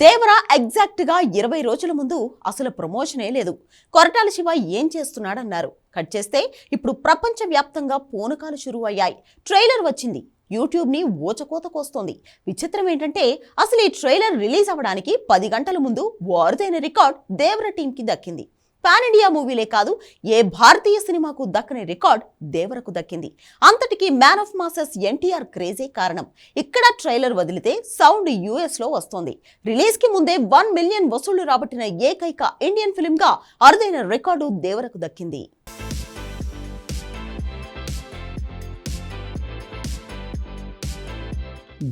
దేవర ఎగ్జాక్ట్గా ఇరవై రోజుల ముందు అసలు ప్రమోషనే లేదు. కొరటాల శివ ఏం చేస్తున్నాడన్నారు. కట్ చేస్తే ఇప్పుడు ప్రపంచ వ్యాప్తంగా పూనకాలు షురువు అయ్యాయి. ట్రైలర్ వచ్చింది. యూట్యూబ్ని ఊచకోత కోస్తోంది. విచిత్రం ఏంటంటే అసలు ఈ ట్రైలర్ రిలీజ్ అవ్వడానికి పది గంటల ముందు వారుదైన రికార్డ్ దేవర టీం కి దక్కింది. పాన్ ఇండియా మూవీలే కాదు ఏ భారతీయ సినిమాకు దక్కని రికార్డ్ దేవరకు దక్కింది. అంతటికి మ్యాన్ ఆఫ్ మాసెస్ ఎన్టీఆర్ క్రేజే కారణం. ఇక్కడ ట్రైలర్ వదిలితే సౌండ్ యుఎస్లో వస్తోంది. రిలీజ్కి ముందే వన్ మిలియన్ వసూళ్ళు రాబట్టిన ఏకైక ఇండియన్ ఫిల్మ్గా అరుదైన రికార్డు దేవరకు దక్కింది.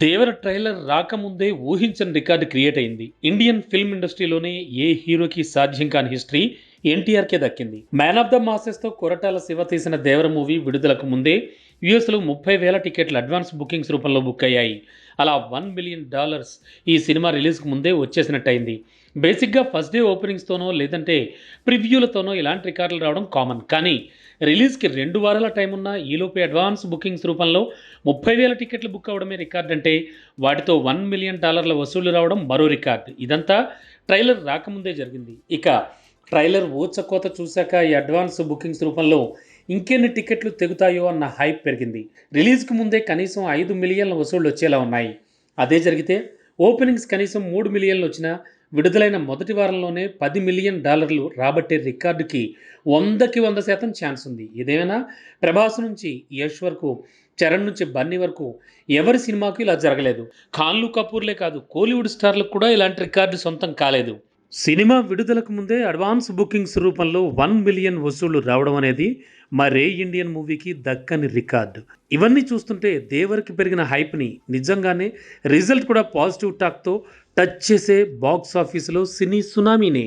దేవర ట్రైలర్ రాకముందే ఊహించని రికార్డు క్రియేట్ అయింది. ఇండియన్ ఫిల్మ్ ఇండస్ట్రీలోనే ఏ హీరోకి సాధ్యం కాని హిస్టరీ ఎన్టీఆర్కే దక్కింది. మ్యాన్ ఆఫ్ ద మాసెస్తో కొరటాల శివ తీసిన దేవర మూవీ విడుదలకు ముందే యుఎస్లో ముప్పై వేల టికెట్లు అడ్వాన్స్ బుకింగ్స్ రూపంలో బుక్ అయ్యాయి. అలా వన్ మిలియన్ డాలర్స్ ఈ సినిమా రిలీజ్కి ముందే వచ్చేసినట్టయింది. బేసిక్గా ఫస్ట్ డే ఓపెనింగ్స్తోనో లేదంటే ప్రివ్యూలతోనో ఇలాంటి రికార్డులు రావడం కామన్. కానీ రిలీజ్కి రెండు వారాల టైం ఉన్న ఈలోపే అడ్వాన్స్ బుకింగ్స్ రూపంలో ముప్పై వేల టికెట్లు బుక్ అవ్వడమే రికార్డ్ అంటే వాటితో వన్ మిలియన్ డాలర్ల వసూళ్ళు రావడం మరో రికార్డ్. ఇదంతా ట్రైలర్ రాకముందే జరిగింది. ఇక ట్రైలర్ ఊచకోత చూశాక ఈ అడ్వాన్స్ బుకింగ్స్ రూపంలో ఇంకెన్ని టికెట్లు తెగుతాయో అన్న హైప్ పెరిగింది. రిలీజ్కి ముందే కనీసం ఐదు మిలియన్ల వసూళ్ళు వచ్చేలా ఉన్నాయి. అదే జరిగితే ఓపెనింగ్స్ కనీసం మూడు మిలియన్లు వచ్చినా విడుదలైన మొదటి వారంలోనే పది మిలియన్ డాలర్లు రాబట్టే రికార్డుకి వందకి వంద శాతం ఛాన్స్ ఉంది. ఇదేమైనా ప్రభాస్ నుంచి యష్ వరకు చరణ్ నుంచి బన్నీ వరకు ఎవరి సినిమాకు ఇలా జరగలేదు. ఖాన్లు కపూర్లే కాదు కోలీవుడ్ స్టార్లకు కూడా ఇలాంటి రికార్డు సొంతం కాలేదు. సినిమా విడుదలకు ముందే అడ్వాన్స్ బుకింగ్స్ రూపంలో వన్ మిలియన్ వసూళ్ళు రావడం అనేది మరే ఇండియన్ మూవీకి దక్కని రికార్డు. ఇవన్నీ చూస్తుంటే దేవర్కి పెరిగిన హైప్ని నిజంగానే రిజల్ట్ కూడా పాజిటివ్ టాక్తో టచ్ చేసే బాక్స్ ఆఫీసులో సినీ సునామీనే.